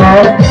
Hello.